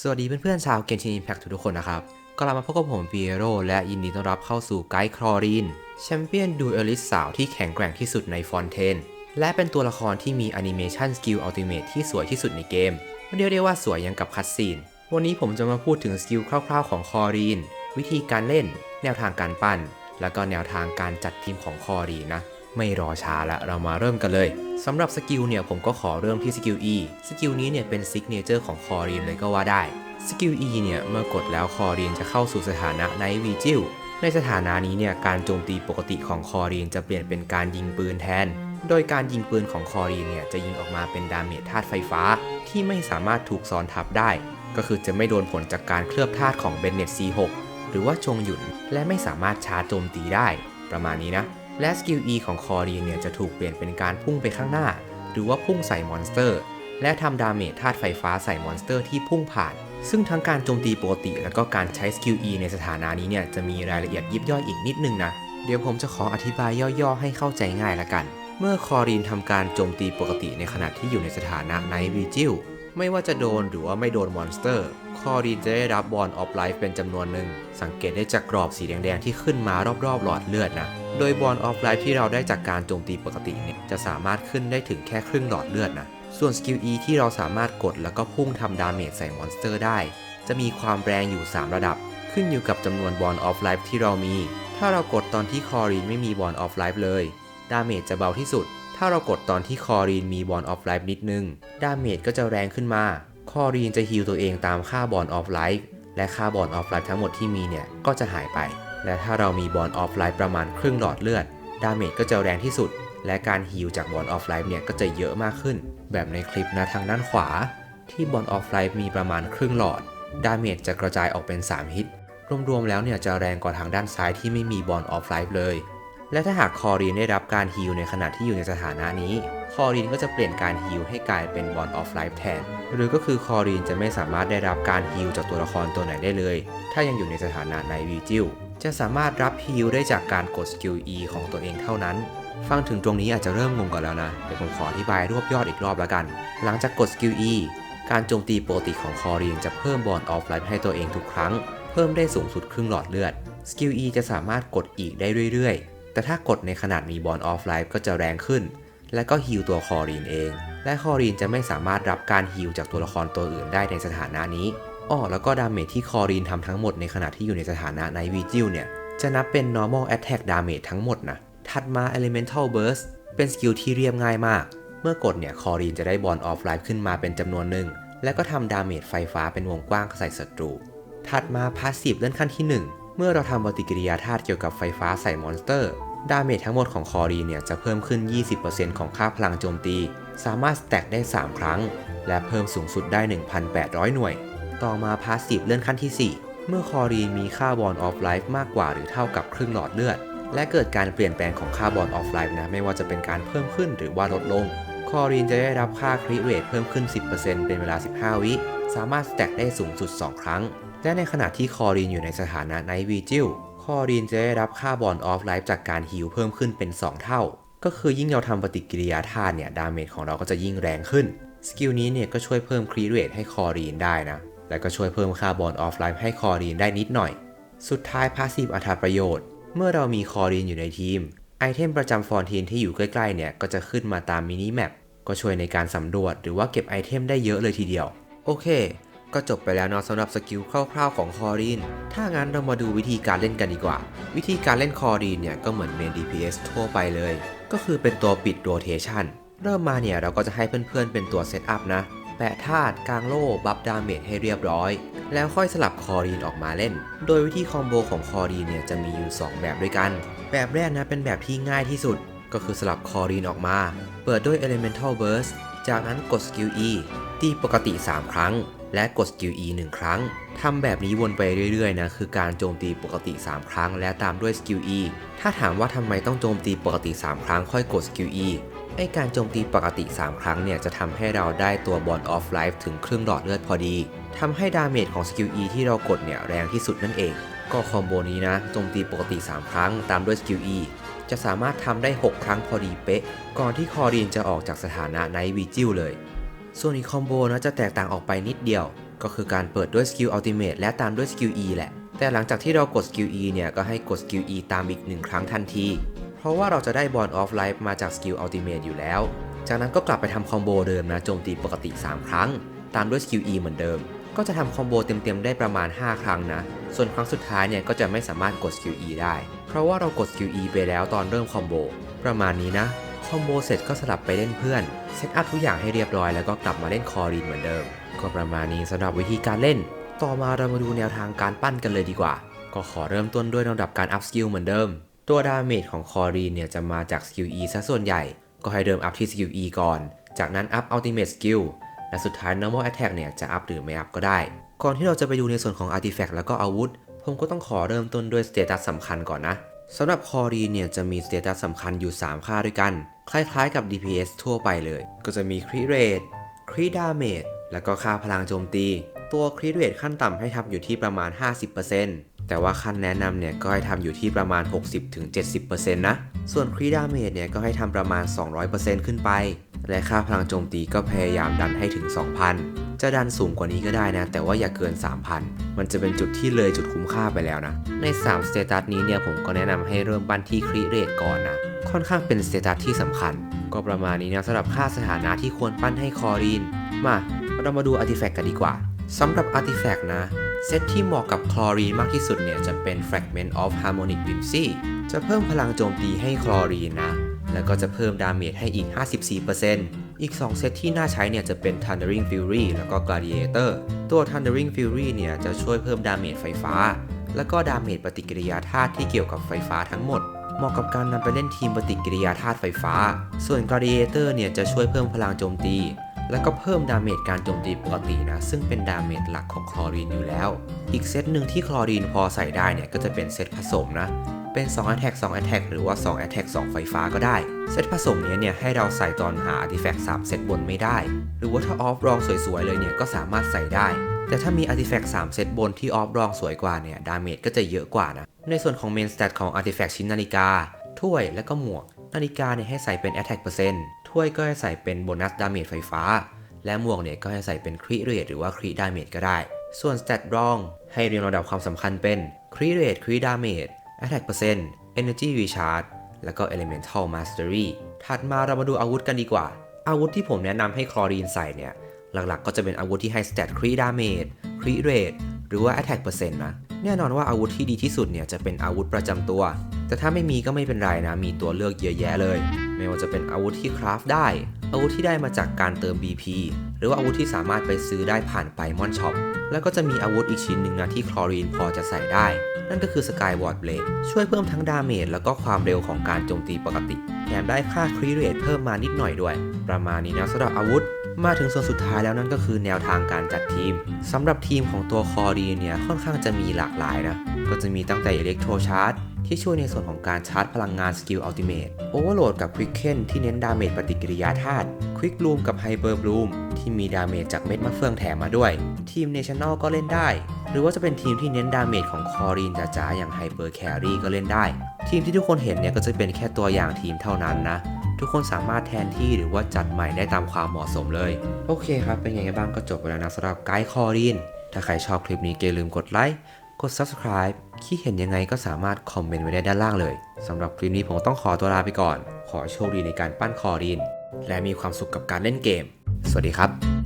สวัสดีเพื่อนๆชาวเกมชินอิมแพคทุกคนนะครับกลับมาพบกับผมเปีเอโรและยินดีต้อนรับเข้าสู่ไกด์คลอรีนแชมเปี้ยนดูเอลิสสาวที่แข็งแกร่งที่สุดในฟอนเทน และเป็นตัวละครที่มีแอนิเมชันสกิลอัลติเมทที่สวยที่สุดในเกมเรียกได้ว่าสวยยังกับคัตซีน วันนี้ผมจะมาพูดถึงสกิลคร่าว ๆ ของคอรีน วิธีการเล่น แนวทางการปั้น แล้วก็แนวทางการจัดทีมของคอรีนนะ ไม่รอช้าละเรามาเริ่มกันเลยสำหรับสกิลเนี่ยผมก็ขอเริ่มที่สกิล E สกิลนี้เนี่ยเป็นซิกเนเจอร์ของคอรีนเลยก็ว่าได้ สกิล E เนี่ยเมื่อกดแล้วคอรีนจะเข้าสู่สถานะไนท์วีจิลในสถานะนี้เนี่ยการโจมตีปกติของคอรีนจะเปลี่ยนเป็นการยิงปืนแทน โดยการยิงปืนของคอรีนเนี่ยจะยิงออกมาเป็นดาเมจธาตุไฟฟ้า ที่ไม่สามารถถูกซ้อนทับได้ ก็คือจะไม่โดนผลจากการเคลือบธาตุของเบนเน็ต C6 หรือว่าชงหยุนและไม่สามารถชาร์จโจมตีได้ ประมาณนี้นะ และสกิล E ของคอรีนเนี่ยจะถูกเปลี่ยนเป็นการพุ่งไปข้างหน้า หรือว่าพุ่งใส่มอนสเตอร์ และทำดาเมจธาตุไฟฟ้าใส่มอนสเตอร์ที่พุ่งผ่าน ซึ่งทั้งการโจมตีปกติ แล้วก็การใช้สกิล E ในสถานะนี้เนี่ยจะมีรายละเอียดยิบย่อยอีกนิดนึงนะ เดี๋ยวผมจะขออธิบายย่อๆ ให้เข้าใจง่ายละกัน เมื่อคอรีนทำการโจมตีปกติในขณะที่อยู่ในสถานะไนท์วีจิลไม่ว่าจะโดนหรือว่าไม่โดนมอนสเตอร์ คอรีนจะได้รับบอลออฟไลฟ์เป็นจำนวนหนึ่ง สังเกตได้จากกรอบสีแดงๆ ที่ขึ้นมารอบๆ หลอดเลือดนะ โดยบอลออฟไลฟ์ที่เราได้จากการโจมตีปกติเนี่ยจะสามารถขึ้นได้ถึงแค่ครึ่งหลอดเลือดนะ ส่วนสกิล E ที่เราสามารถกดแล้วก็พุ่งทำดาเมจใส่มอนสเตอร์ได้ จะมีความแรงอยู่ 3 ระดับ ขึ้นอยู่กับจำนวนบอลออฟไลฟ์ที่เรามี ถ้าเรากดตอนที่คอรีนไม่มีบอลออฟไลฟ์เลย ดาเมจจะเบาที่สุด ถ้าเรากดตอนที่คอรีนมีบอลออฟไลฟ์นิดนึง ดาเมจก็จะแรงขึ้นมา คอรีนจะฮีลตัวเองตามค่าบอลออฟไลฟ์และค่าบอลออฟไลฟ์ทั้งหมดที่มีเนี่ย ก็จะหายไป และถ้าเรามีบอลออฟไลฟ์ประมาณครึ่งหลอดเลือด ดาเมจก็จะแรงที่สุด และการฮีลจากบอลออฟไลฟ์เนี่ยก็จะเยอะมากขึ้น แบบในคลิปนะทางด้านขวา ที่บอลออฟไลฟ์มีประมาณครึ่งหลอด ดาเมจจะกระจายออกเป็น 3 ฮิต รวมๆแล้วเนี่ยจะแรงกว่าทางด้านซ้ายที่ไม่มีบอลออฟไลฟ์เลย และถ้าหากคอรีนได้รับการฮีลในขณะที่อยู่ในสถานะนี้ คอรีนก็จะเปลี่ยนการฮีลให้กลายเป็นบอลออฟไลฟ์แทน หรือก็คือคอรีนจะไม่สามารถได้รับการฮีลจากตัวละครตัวไหนได้เลย ถ้ายังอยู่ในสถานะในวีจิลจะสามารถรับฮีลได้จากการกดสกิล E ของตัวเองเท่านั้น ฟังถึงตรงนี้อาจจะเริ่มงงกันแล้วนะ เดี๋ยวผมขออธิบายรวบยอดอีกรอบแล้วกัน หลังจากกดสกิล E การโจมตีปกติของคอรีนจะเพิ่มบอลออฟไลฟ์ให้ตัวเองทุกครั้ง เพิ่มได้สูงสุดครึ่งหลอดเลือด สกิล E จะสามารถกดอีกได้เรื่อยๆ แต่ถ้ากดในขนาดมีบอลออฟไลฟ์ก็จะแรงขึ้น และก็ฮิลตัวคอรีนเอง และคอรีนจะไม่สามารถรับการฮิลจากตัวละครตัวอื่นได้ในสถานะนี้อ้อแล้วก็ดาเมจที่คอรีนทำทั้งหมดในขณะที่อยู่ในสถานะในวีจิลเนี่ยจะนับเป็น normal attack damage ทั้งหมดนะถัดมา elemental burst เป็นสกิลที่เรียบง่ายมาก เมื่อกดเนี่ยคอรีนจะได้บอลออฟไลฟ์ขึ้นมาเป็นจำนวนหนึ่ง แล้วก็ทำดาเมจไฟฟ้าเป็นวงกว้างใส่ศัตรู ถัดมา passive เลื่อนขั้นที่ 1 เมื่อเราทำปฏิกิริยาธาตุเกี่ยวกับไฟฟ้าใส่มอนสเตอร์ ดาเมจทั้งหมดของคอรีเนี่ยจะเพิ่มขึ้น 20%ของค่าพลังโจมตี สามารถสแต็กได้ 3 ครั้ง และเพิ่มสูงสุดได้ 1,800 หน่วย ต่อมา passive เลื่อนขั้นที่ 4 เมื่อคอรีนมีค่าบอลออฟไลฟ์มากกว่าหรือเท่ากับครึ่งหลอดเลือด และเกิดการเปลี่ยนแปลงของค่าบอลออฟไลฟ์นะไม่ว่าจะเป็นการเพิ่มขึ้นหรือว่าลดลง คอรีนจะได้รับค่าคริเรทเพิ่มขึ้น 10%เป็นเวลา 15 วิ สามารถสแต็กได้สูงสุด 2 ครั้ง และในขณะที่คอรีนอยู่ในสถานะไนท์วีจิลคอรีนจะได้รับค่าบอลออฟไลฟ์จากการฮิลเพิ่มขึ้นเป็น 2 เท่า ก็คือยิ่งเราทำปฏิกิริยาธาตุเนี่ย ดาเมจของเราก็จะยิ่งแรงขึ้น สกิลนี้เนี่ยก็ช่วยเพิ่มคริเรทให้คอรีนได้นะ และก็ช่วยเพิ่มค่าบอลออฟไลฟ์ให้คอรีนได้นิดหน่อย สุดท้ายพาสซีฟอัตราประโยชน์ เมื่อเรามีคอรีนอยู่ในทีม ไอเทมประจำฟอนทีนที่อยู่ใกล้ๆเนี่ยก็จะขึ้นมาตามมินิแมปก็ช่วยในการสำรวจหรือว่าเก็บไอเทมได้เยอะเลยทีเดียว โอเค ก็จบไปแล้วเนาะสำหรับสกิลคร่าวๆของคอรีน ถ้างั้นเรามาดูวิธีการเล่นกันดีกว่า วิธีการเล่นคอรีนเนี่ยก็เหมือนเมน DPS ทั่วไปเลย ก็คือเป็นตัวปิดโรเทชันเริ่มมาเนี่ยเราก็จะให้เพื่อนๆเป็นตัวเซตอัพนะ แปะธาตุกลางโล่บัฟดาเมจให้เรียบร้อย แล้วค่อยสลับคอรีนออกมาเล่น โดยวิธีคอมโบของคอรีนเนี่ยจะมีอยู่ 2 แบบด้วยกัน แบบแรกนะเป็นแบบที่ง่ายที่สุด ก็คือสลับคอรีนออกมา เปิดด้วย Elemental Burst จากนั้นกดสกิล E ตีปกติ 3 ครั้ง และกดสกิล E 1 ครั้ง ทำแบบนี้วนไปเรื่อยๆนะคือการโจมตีปกติ 3 ครั้ง และตามด้วยสกิล E ถ้าถามว่าทำไมต้องโจมตีปกติ 3 ครั้งค่อยกดสกิล E ไอการโจมตีปกติ 3 ครั้งเนี่ยจะทำให้เราได้ตัวบอลออฟไลฟ์ถึงครึ่งหลอดเลือดพอดีทำให้ดาเมจของสกิล E ที่เรากดเนี่ยแรงที่สุดนั่นเอง ก็คอมโบนี้นะโจมตีปกติ 3 ครั้ง ตามด้วยสกิล E จะสามารถทำได้ 6 ครั้งพอดีเป๊ะ ก่อนที่คอรีนจะออกจากสถานะไนท์วีจิลเลย ส่วนอีกคอมโบนะจะแตกต่างออกไปนิดเดียว ก็คือการเปิดด้วยสกิลอัลติเมทและตามด้วยสกิล E แหละ แต่หลังจากที่เรากดสกิล E เนี่ย ก็ให้กดสกิล E ตามอีกหนึ่งครั้งทันที เพราะว่าเราจะได้บอลออฟไลฟ์มาจากสกิลอัลติเมทอยู่แล้ว จากนั้นก็กลับไปทำคอมโบเดิมนะโจมตีปกติ 3 ครั้ง ตามด้วยสกิล E เหมือนเดิม ก็จะทำคอมโบเต็มๆได้ประมาณ 5 ครั้งนะ ส่วนครั้งสุดท้ายเนี่ยก็จะไม่สามารถกดสกิล E ได้ เพราะว่าเรากดสกิล E ไปแล้วตอนเริ่มคอมโบประมาณนี้นะ อมโบเสร็จก็สลับไปเล่นเพื่อน เซตอัพทุกอย่างให้เรียบร้อยแล้วก็กลับมาเล่นคอรีนเหมือนเดิม ก็ประมาณนี้สำหรับวิธีการเล่น ต่อมาเรามาดูแนวทางการปั้นกันเลยดีกว่า ก็ขอเริ่มต้นด้วยลำดับการอัพสกิลเหมือนเดิม ตัวดาเมจของคอรีนเนี่ยจะมาจากสกิล E ซะส่วนใหญ่ ก็ให้เริ่มอัพที่สกิล E ก่อน จากนั้นอัพอัลติเม e สกิลและสุดท้าย normal attack เนี่ยจะอัพหรือไม่อัพก็ได้ ก่อนที่เราจะไปดูในส่วนของ artifact แล้วก็อาวุธ ผมก็ต้องขอเริ่มต้นด้วยสเตตัสสำคัญก่อนนะ สำหรับคอรีเนี่ยจะมีสเตตัสสำคัญอยู่ 3 ค่าด้วยกัน คล้ายๆกับ DPS ทั่วไปเลย ก็จะมีครีเรทครีดาเมจแล้วก็ค่าพลังโจมตี ตัวครีเรทขั้นต่ำให้ทำอยู่ที่ประมาณ 50%แต่ว่าขั้นแนะนำเนี่ยก็ให้ทำอยู่ที่ประมาณ 60-70%นะ ส่วนครีดาเมจเนี่ยก็ให้ทำประมาณ 200%ขึ้นไป และค่าพลังโจมตีก็พยายามดันให้ถึง 2,000 จะดันสูงกว่านี้ก็ได้นะ แต่ว่าอย่าเกิน 3,000 มันจะเป็นจุดที่เลยจุดคุ้มค่าไปแล้วนะ ใน3สเตตัสนี้เนี่ยผมก็แนะนำให้เริ่มปั้นที่คริเรทก่อนนะ ค่อนข้างเป็นสเตตัสที่สำคัญ ก็ประมาณนี้นะสำหรับค่าสถานะที่ควรปั้นให้คอรีน มาเรามาดูอาร์ติแฟกต์กันดีกว่าสำหรับอาร์ติแฟกต์นะ เซตที่เหมาะกับคลอรีนมากที่สุดเนี่ยจะเป็น Fragment of Harmonic Whimsy จะเพิ่มพลังโจมตีให้คลอรีนนะ แล้วก็จะเพิ่มดาเมจให้อีก 54%อีก 2 เซตที่น่าใช้เนี่ยจะเป็น Thundering Fury แล้วก็ Gladiator ตัว Thundering Fury เนี่ยจะช่วยเพิ่มดาเมจไฟฟ้า แล้วก็ดาเมจปฏิกิริยาธาตุที่เกี่ยวกับไฟฟ้าทั้งหมดเหมาะกับการนำไปเล่นทีมปฏิกิริยาธาตุไฟฟ้า ส่วน Gladiator เนี่ยจะช่วยเพิ่มพลังโจมตี แล้วก็เพิ่มดาเมจการโจมตีปกตินะ ซึ่งเป็นดาเมจหลักของคลอรีนอยู่แล้ว อีกเซตหนึ่งที่คลอรีนพอใส่ได้เนี่ยก็จะเป็นเซตผสมนะ เป็น2 Attack 2 Attack หรือว่า 2 Attack 2 ไฟฟ้าก็ได้ เซตผสมเนี้ยเนี่ยให้เราใส่ตอนหา Artifact 3 เซตบนไม่ได้ หรือว่าถ้าออฟรองสวยๆเลยเนี่ยก็สามารถใส่ได้ แต่ถ้ามี Artifact 3 เซตบนที่ออฟรองสวยกว่าเนี่ยดาเมจก็จะเยอะกว่านะ ในส่วนของ Main Stat ของ Artifact ชิ้นนาฬิกา ถ้วยและก็หมวก นาฬิกาเนี่ยให้ใส่เป็น Attack เปอร์เซ็นต์ถ้วยก็ให้ใส่เป็นโบนัสดาเมจไฟฟ้า และหมวกเนี่ยก็ให้ใส่เป็นคริเรทหรือว่าคริดาเมจก็ได้ ส่วน Stat รองให้เรียงลำดับความสำคัญเป็นคริเรทคริดาเมจ Attack เปอร์เซ็นต์ Energy Recharge แล้วก็ Elemental Mastery ถัดมาเรามาดูอาวุธกันดีกว่า อาวุธที่ผมแนะนำให้คลอรีนใส่เนี่ย หลักๆก็จะเป็นอาวุธที่ให้ Stat คริดาเมจคริเรทหรือว่า Attack เปอร์เซ็นต์นะ แน่นอนว่าอาวุธที่ดีที่สุดเนี่ยจะเป็นอาวุธประจำตัว แต่ถ้าไม่มีก็ไม่เป็นไรนะ มีตัวเลือกเยอะแยะเลย ไม่ว่าจะเป็นอาวุธที่คราฟได้ อาวุธที่ได้มาจากการเติม BP หรือว่าอาวุธที่สามารถไปซื้อได้ผ่านไปมอนช็อปแล้วก็จะมีอาวุธอีกชิ้นหนึ่งนะที่คลอรีนพอจะใส่ได้ นั่นก็คือสกายวอร์ดเบลดช่วยเพิ่มทั้งดาเมจแล้วก็ความเร็วของการโจมตีปกติ แถมได้ค่าครีเรทเพิ่มมานิดหน่อยด้วย ประมาณนี้นะสำหรับอาวุธ มาถึงส่วนสุดท้ายแล้วนั่นก็คือแนวทางการจัดทีมสำหรับทีมของตัวคอรีนเนี่ยค่อนข้างจะมีหลากหลายนะก็จะมีตั้งแต่ Electro Charge ที่ช่ ที่ช่วยในส่วนของการชาร์จพลังงานสกิลอัลติเมทโอเวอร์โหลดกับ Quicken ที่เน้นดาเมจปฏิกิริยาธาตุ Quick Bloom กับ Hyper Bloom ที่มีดาเมจจากเม็ดมะเฟืองแถมมาด้วย ทีม National ก็เล่นได้ หรือว่าจะเป็นทีมที่เน้นดาเมจของคอรีนจ๋าๆอย่าง Hyper Carry ก็เล่นได้ ทีมที่ทุกคนเห็นเนี่ยก็จะเป็นแค่ตัวอย่างทีมเท่านั้นนะทุกคนสามารถแทนที่หรือว่าจัดใหม่ได้ตามความเหมาะสมเลย โอเคครับ เป็นยังไงบ้างก็จบไปแล้วนะสำหรับไกด์คอรีน ถ้าใครชอบคลิปนี้อย่าลืมกดไลค์ กด subscribe คิดเห็นยังไงก็สามารถคอมเมนต์ไว้ได้ด้านล่างเลยสำหรับคลิปนี้ผมต้องขอตัวลาไปก่อน ขอโชคดีในการปั้นคอริน และมีความสุขกับการเล่นเกม สวัสดีครับ